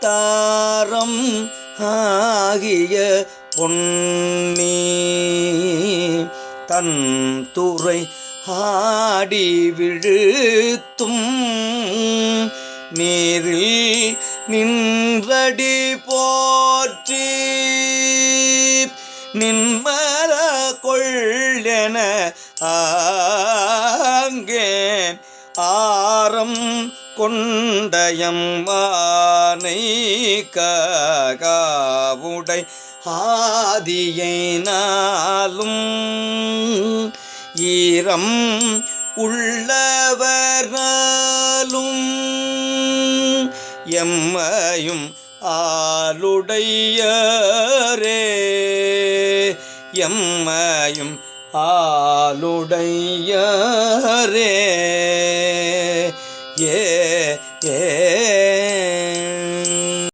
தாரம் ஆகிய பொன்னி. தன் துறை ஆடி விழுத்தும் நீரில் நின்றடி போற்றி. நின்மர கொள்ளென ஆங்கேன். ஆரம் கொண்டயம் வானை காவுடை ஆதியை நாளும் ஈரம் உள்ளவர் எம்மையும் ஆளுடையரே. எம்மையும் ஆளுடையரே. ஏ ஏ